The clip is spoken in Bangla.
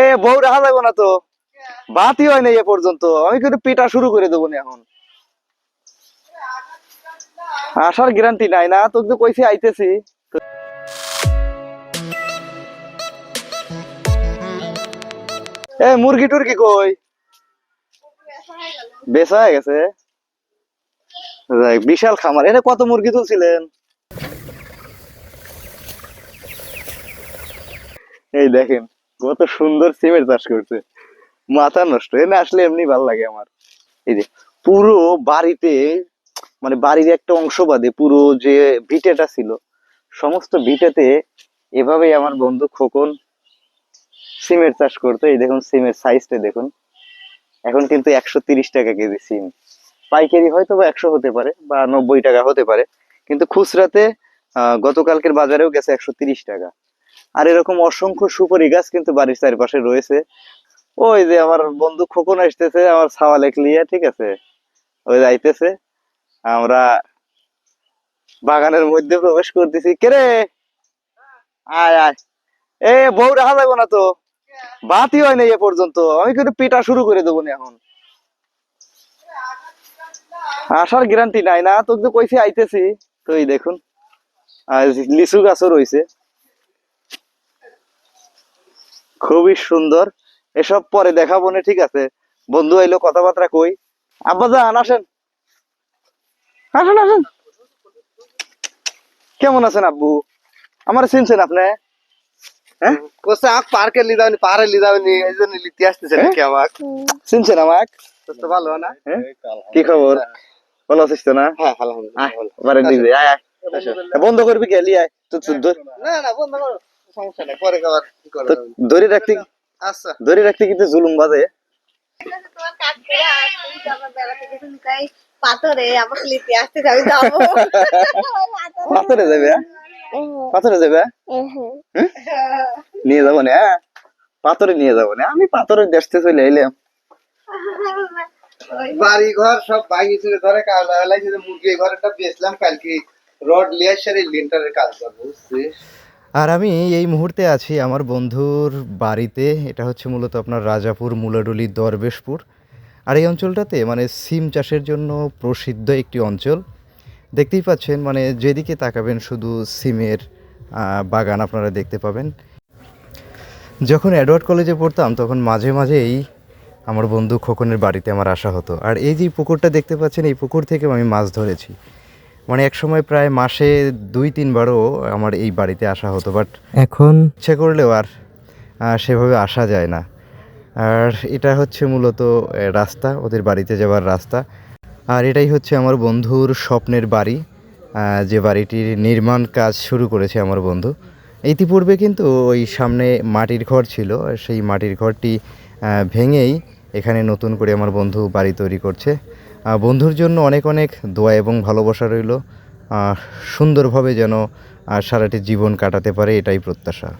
এ, বউ রাখা যাব না তো। বাতি হয় না এ পর্যন্ত। আমি কিন্তু পিটা শুরু করে দেবো না এখন। আসার গ্যারান্টি নাই না, তোকে তো কইছি আইতেছি। এ, মুরগি টুরগি কই? বেচা হয়ে গেছে। বিশাল খামার। এনে কত মুরগি তুলছিলেন? এই দেখেন কত সুন্দর সিমের চাষ করছে। মাথা নষ্ট এনে আসলে এমনি ভালো লাগে আমার। এই যে, পুরো বাড়িতে মানে বাড়ির একটা অংশ বাদে পুরো যে ভিটেটা ছিল, সমস্ত ভিটেতে এভাবেই আমার বন্ধু খোকন সিমের চাষ করতো। এই দেখুন, সিমের সাইজটা দেখুন। এখন কিন্তু একশো তিরিশ টাকা কেজি সিম। পাইকারি হয়তো বা একশো হতে পারে বা নব্বই টাকা হতে পারে। কিন্তু খুচরাতে গতকালকের বাজারেও গেছে একশো তিরিশ টাকা। আর এরকম অসংখ্য সুপারি গাছ কিন্তু বাড়ির চারিপাশে রয়েছে। ওই যে আমার বন্ধু খোকন আসতেছে, আমার ছাওয়া লেখলিয়া ঠিক আছে? ওই যাইতেছে আমরা বাগানের মধ্যে প্রবেশ করতেছি। কেরে আয় আয়। এ, বউ রাখা যাব না তো? বাতি হয় না এ পর্যন্ত। আমি কিন্তু পিটা শুরু করে দেবো না এখন। আসার গ্যারান্টি নাই না। তোকে তো কইছি আইতেছি। তো এই দেখুন, আর লিচু গাছও রয়েছে। খুবই সুন্দর। এসব পরে দেখাবো না ঠিক আছে? বন্ধু আইলো কথাবার্তা কই? আব্বা যান আসেন। আসেন আসেন। কেমন আছেন আব্বু? আমার চিনছেন আপনি? হ্যাঁ? কোসে আক পার্কে লি যাওনি পাহাড়ে লি যাওনি এই জন্য লিতে আসতেছে নাকি আমাক? চিনছেন আমাক? তো ভালো না? হ্যাঁ? কি খবর? ভালো আছিস তো না? হ্যাঁ আলহামদুলিল্লাহ আয় দিকে আয় আয়। বন্ধ করবি কে? লিয়ে আয় তো তো না না বন্ধ করো। সমস্যা নাই পরে আবার কি করে তো ধরে রাখতে আচ্ছা ধরে রাখতে কিন্তু জুলুম বাজে পাথরে আমাকে লিতে আসতে আমি যাব পাথরে যাবে হ্যাঁ? পাথরে যাবে হ্যাঁ? নিয়ে যাব না হ্যাঁ? পাথরে নিয়ে যাব না আমি পাথরের দেশতে চলে এলাম বাড়ি ঘর সব ভাঙি ছিল ধরে কাল লাগছে যে মুরগি ঘরটা বেচলাম কালকে রড লিয়ে এসে এই লিন্টারের কাজ করব বুঝছিস আর আমি এই মুহূর্তে আছি আমার বন্ধুর বাড়িতে। এটা হচ্ছে মূলত আপনার রাজাপুর মুলাডুলি দরবেশপুর। আর এই অঞ্চলটাতে মানে সিম চাষের জন্য প্রসিদ্ধ একটি অঞ্চল। দেখতেই পাচ্ছেন মানে যেদিকে তাকাবেন শুধু সিমের বাগান আপনারা দেখতে পাবেন। যখন অ্যাডওয়ার্ড কলেজে পড়তাম, তখন মাঝে মাঝেই আমার বন্ধু খোকনের বাড়িতে আমার আসা হতো। আর এই যে পুকুরটা দেখতে পাচ্ছেন, এই পুকুর থেকেও আমি মাছ ধরেছি। মানে এক সময় প্রায় মাসে দুই তিনবারও আমার এই বাড়িতে আসা হতো বাট এখন? ইচ্ছে করলেও আর সেভাবে আসা যায় না। আর এটা হচ্ছে মূলত রাস্তা ওদের বাড়িতে যাওয়ার রাস্তা। আর এটাই হচ্ছে আমার বন্ধুর স্বপ্নের বাড়ি। যে বাড়িটির নির্মাণ কাজ শুরু করেছে আমার বন্ধু। ইতিপূর্বে কিন্তু ওই সামনে মাটির ঘর ছিল সেই মাটির ঘরটি ভেঙেই এখানে নতুন করে আমার বন্ধু বাড়ি তৈরি করছে। বন্ধুর জন্য অনেক অনেক দোয়া এবং ভালোবাসা রইল। সুন্দরভাবে যেন সারাটি জীবন কাটাতে পারে এটাই প্রত্যাশা।